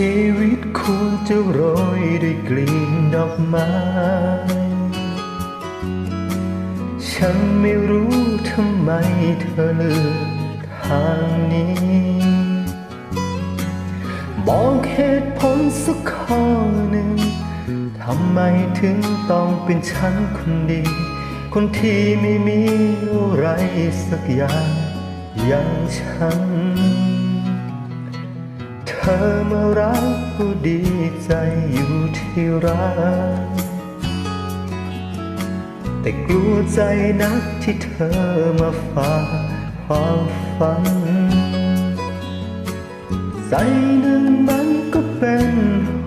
ชีวิตควรจะโรยด้วยกลิ่นดอกไม้ ฉันไม่รู้ทำไมเธอเลือกทางนี้ บอกเหตุผลสักข้อหนึ่ง ทำไมถึงต้องเป็นฉันคนดี คนที่ไม่มีอะไรสักอย่างอย่างฉัน ธอมารักก็ดีใจอยู่ที่รัก แต่กลัวใจนักที่เธอมาฝากความฝัน ใจนั้นมันก็เป็น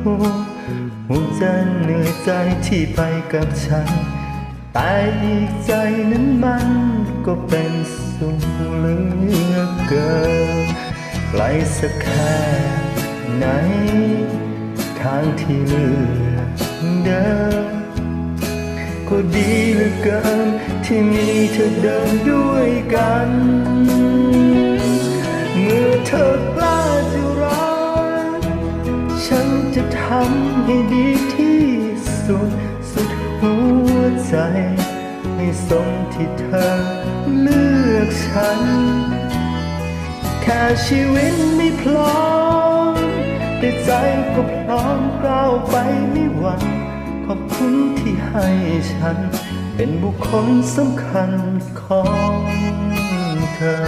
ห่วงห่วงจะเหนื่อยใจที่ไปกับฉัน แต่อีกใจนั้นมันก็เป็นสุขเหลือเกิน ไกลสักแค่ไหน ทางที่เลือกเดินก็ดีเหลือเกิน ที่มีเธอเดินด้วยกัน เมื่อเธอกล้าจะรักฉันจะทำให้ดีที่สุด สุดหัวใจ ให้สมที่เธอเลือกฉัน ค่ชีวิตไม่พร้อมแต่ใจก็พร้อมก้าวไปไม่หวั่นขอบคุณที่ให้ฉัน เป็นบุคคลสำคัญของเธอ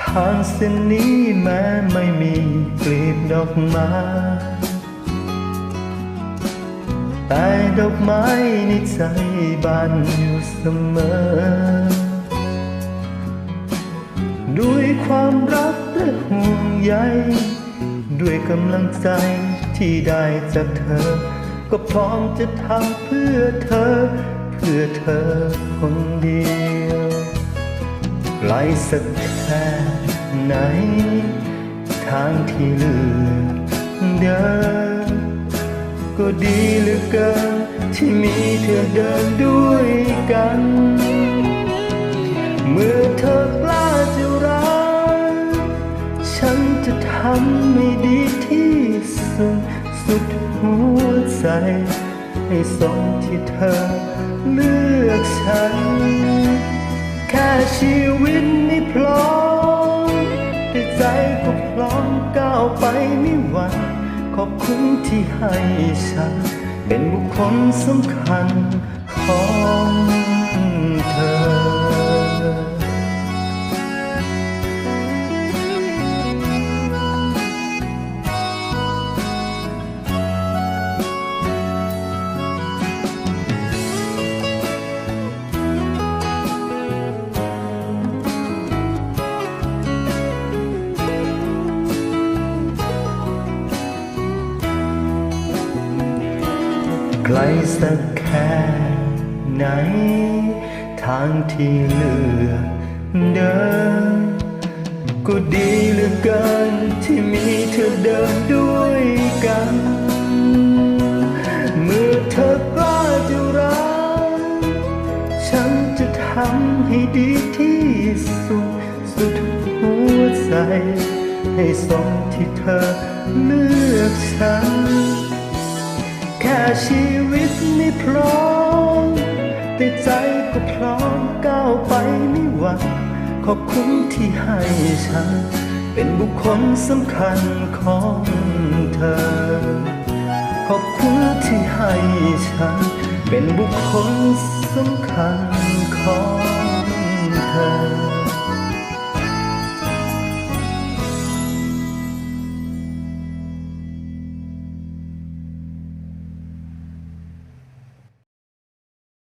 ทางเส้นนี้แม้ไม่มีกลีบดอกไม้ แต่ดอกไม้ในใจบานอยู่เสมอ ด้วยความรักและห่วงใย ด้วยกำลังใจที่ได้จากเธอ ก็พร้อมจะทำเพื่อเธอ เพื่อเธอคนเดียวไกลสักแค่ไหน ทางที่เลือกเดิน ก็ดีเหลือเกิน ที่มีเธอเดินด้วยกัน เมื่อเธอกล้าจะรักฉันจะทำให้ดีที่สุด สุดหัวใจให้สมที่เธอเลือกฉัน แค่ชีวิตไม่พร้อมแต่ใจก็พร้อมก้าวไปไม่ ขอบคุณที่ให้ฉัน เป็นบุคคลสำคัญของ ลสักแค่ไหน ทางที่เลือกเดินก็ดีเหลือเกินที่มีเธอเดินด้วยกัน เมื่อเธอกล้าจะรักฉันจะทำให้ดีที่สุด สุดหัวใจ ให้สมที่เธอเลือกฉัน ชีวิตไม่พร้อมแต่ใจก็พร้อมก้าวไปไม่หวั่นขอบคุณที่ให้ฉัน เป็นบุคคลสำคัญของเธอ ขอบคุณที่ให้ฉัน เป็นบุคคลสำคัญของเธอ